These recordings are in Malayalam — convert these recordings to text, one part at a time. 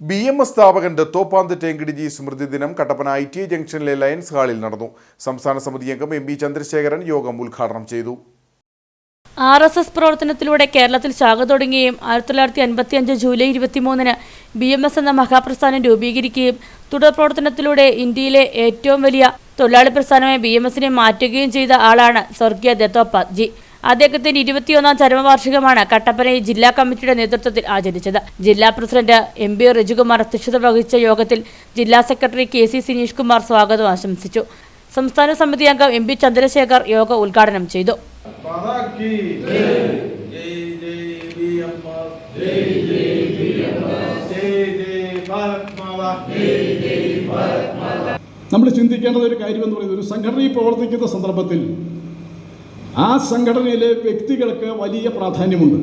ബി എം എസ് സ്ഥാപകൻ ദത്തോപാന്ത് ടേങ്കിടിജി സ്മൃതി ദിനം കട്ടപ്പന ഐ ടി ജംഗ്ഷനിലെ ലയൻസ് ഹാളിൽ നടന്നു. സംസ്ഥാന സമിതി അംഗം എം ബി ചന്ദ്രശേഖരൻ യോഗം ഉദ്ഘാടനം ചെയ്തു. ആർ എസ് എസ് പ്രവർത്തനത്തിലൂടെ കേരളത്തിൽ ശാഖ തുടങ്ങുകയും ആയിരത്തി തൊള്ളായിരത്തി അൻപത്തി അഞ്ച് ജൂലൈ ഇരുപത്തിമൂന്നിന് ബി എം എസ് എന്ന മഹാപ്രസ്ഥാനം രൂപീകരിക്കുകയും തുടർ പ്രവർത്തനത്തിലൂടെ ഇന്ത്യയിലെ ഏറ്റവും വലിയ തൊഴിലാളി പ്രസ്ഥാനമായ ബി എം എസിനെ മാറ്റുകയും ചെയ്ത ആളാണ് സ്വർഗീയ ദത്തോപാത്ജി അദ്ദേഹത്തിന്റെ ഇരുപത്തിയൊന്നാം ചരമവാർഷികമാണ് കട്ടപ്പനയിൽ ജില്ലാ കമ്മിറ്റിയുടെ നേതൃത്വത്തിൽ ആചരിച്ചത്. ജില്ലാ പ്രസിഡന്റ് എം ബി റജുകുമാർ അധ്യക്ഷത വഹിച്ച യോഗത്തിൽ ജില്ലാ secretary K C Sineesh Kumar സ്വാഗതം ആശംസിച്ചു. സംസ്ഥാന സമിതി അംഗം എം പി ചന്ദ്രശേഖർ യോഗ ഉദ്ഘാടനം ചെയ്തു. നമ്മൾ ചിന്തിക്കേണ്ടത് ഒരു കാര്യമെന്ന് പറയുന്നത് ഒരു സംഘടനയിൽ പ്രവർത്തിക്കുന്ന സന്ദർഭത്തിൽ ആ സംഘടനയിലെ വ്യക്തികൾക്ക് വലിയ പ്രാധാന്യമുണ്ട്.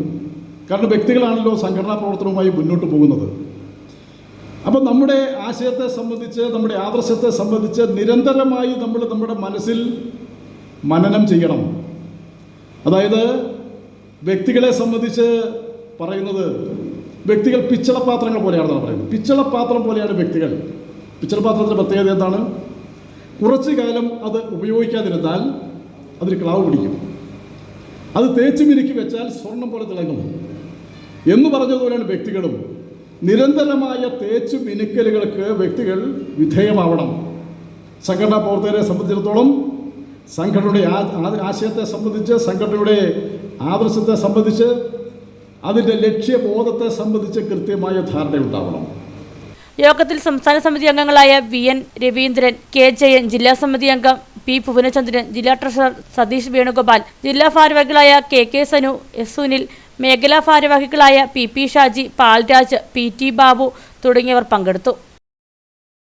കാരണം വ്യക്തികളാണല്ലോ സംഘടനാ പ്രവർത്തനവുമായി മുന്നോട്ട് പോകുന്നത്. അപ്പം നമ്മുടെ ആശയത്തെ സംബന്ധിച്ച് നമ്മുടെ ആദർശത്തെ സംബന്ധിച്ച് നിരന്തരമായി നമ്മൾ നമ്മുടെ മനസ്സിൽ മനനം ചെയ്യണം. അതായത് വ്യക്തികളെ സംബന്ധിച്ച് പറയുന്നത് വ്യക്തികൾ പിച്ചളപാത്രങ്ങൾ പോലെയാണെന്നാണ് പറയുന്നത്. പിച്ചളപാത്രം പോലെയാണ് വ്യക്തികൾ. പിച്ചളപാത്രത്തിന്റെ പ്രത്യേകത എന്താണ്? കുറച്ചു കാലം അത് ഉപയോഗിക്കാതിരുന്നാൽ അതിന് ക്ലാവ് പിടിക്കും. അത് തേച്ച് മിനുക്കി വെച്ചാൽ സ്വർണം പോലെ തിളങ്ങും. എന്ന് പറഞ്ഞതുപോലെയാണ് വ്യക്തികളും. നിരന്തരമായ തേച്ചു മിനുക്കലുകൾക്ക് വ്യക്തികൾ വിധേയമാവണം. സംഘടനാ പ്രവർത്തകരെ സംബന്ധിച്ചിടത്തോളം സംഘടനയുടെ ആശയത്തെ സംബന്ധിച്ച് സംഘടനയുടെ ആദർശത്തെ സംബന്ധിച്ച് അതിന്റെ ലക്ഷ്യബോധത്തെ സംബന്ധിച്ച് കൃത്യമായ ധാരണയുണ്ടാവണം യോഗത്തിൽ സംസ്ഥാന സമിതി അംഗങ്ങളായ V N Raveendran K Jayan ജില്ലാ സമിതി അംഗം പി ഭുവനചന്ദ്രൻ ജില്ലാ ട്രഷറർ സതീഷ് വേണുഗോപാൽ ജില്ലാ ഭാരവാഹികളായ K K Sanu S Sunil മേഖലാ ഭാരവാഹികളായ P P Shaji Palraj P T Babu തുടങ്ങിയവർ പങ്കെടുത്തു.